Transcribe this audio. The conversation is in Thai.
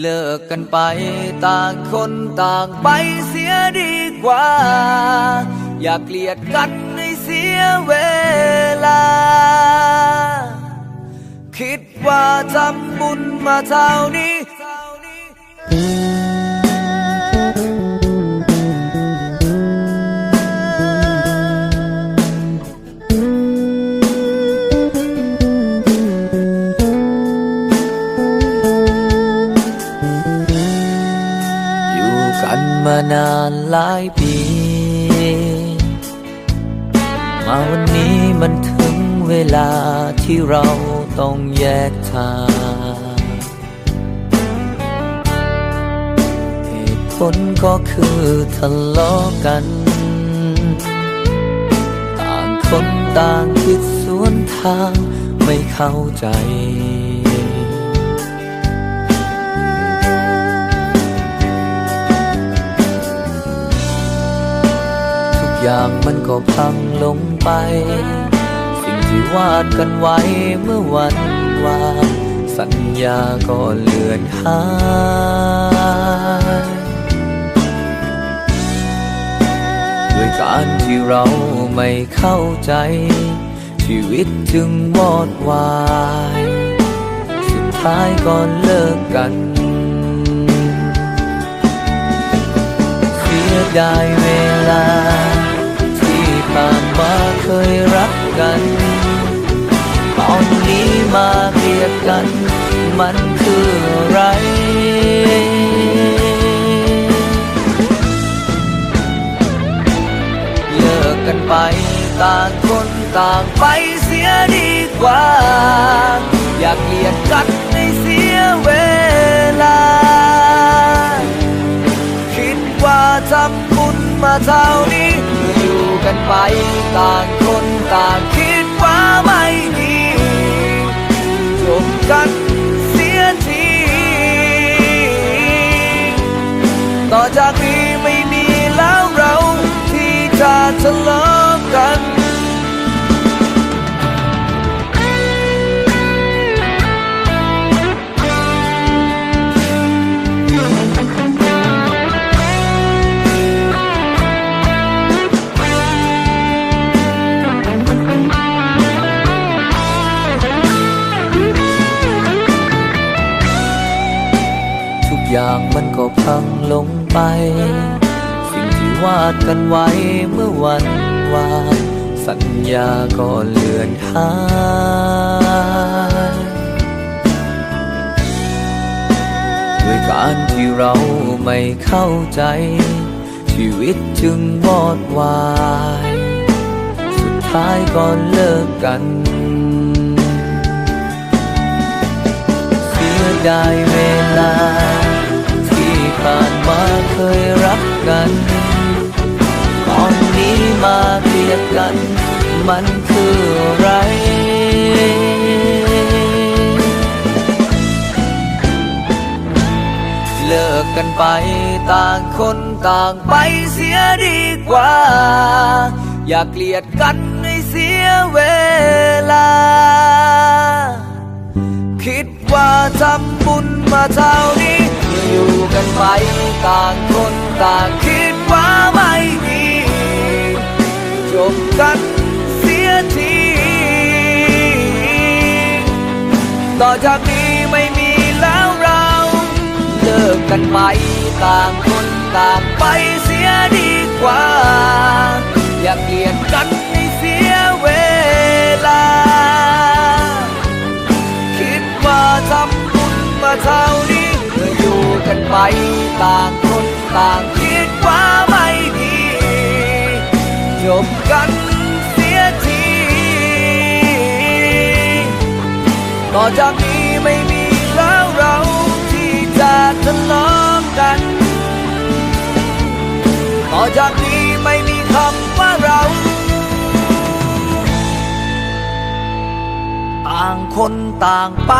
เลิกกันไปต่างคนต่างไปเสียดีกว่า อย่าเกลียดกันให้เสียเวลา คิดว่าทำบุญมาเท่านี้านานหลายปี มาวันนี้มันถึงเวลาที่เราต้องแยกทางเหตุผลก็คือทะเลาะกัน ต่างคนต่างคิดสวนทางไม่เข้าใจ อย่างมันก็พังลงไป สิ่งที่วาดกันไว้เมื่อวันวานสัญญาก็เลือนหายด้วยการที่เราไม่เข้าใจ ชีวิตจึงวอดวาย สุดท้ายก็เลิกกันเสียดายเวลาที่ผ่านมา เคยรักกัน ตอนนี้มาเกลียดกัน มันคืออะไรเลิกกันไปต่างคนต่างไปเสียดีกว่า อย่าเกลียดกันให้เสียเวลา คิดว่าทำบุญมาเท่านี้อยู่กันไปต่าง ต่างคิดว่าไม่ดีจบกันเสียที ต่อจากนี้ไม่มีแล้วเราที่จะทะเลาะกัน อย่างมันก็พังลงไป สิ่งที่วาดกันไว้เมื่อวันวานสัญญาก็เลือนหายด้วยการที่เราไม่เข้าใจ ชีวิตจึงวอดวาย สุดท้ายก็เลิกกันเสียดายเวลา ผ่านมาเคยรักกัน ตอนนี้มาเกลียดกัน มันคืออะไรเลิกกันไปต่างคนต่างไปเสียดีกว่า อย่าเกลียดกันให้เสียเวลา คิดว่าทำบุญมาทา ไปต่างคนต่างคิดว่าไม่ดีจบกันเสียทีต่อจากนี้ไม่มีแล้วเราเลิกกันไปต่างคนต่างไปเสียดีกว่า อย่าเกลียดกันใต่างคนต่างคิดว่าไม่ดี จบกันเสียที ต่อจากนี้ไม่มีแล้วเราที่จะทะเลาะกัน ต่อจากนี้ไม่มีคำว่าเรา ต่างคนต่างไป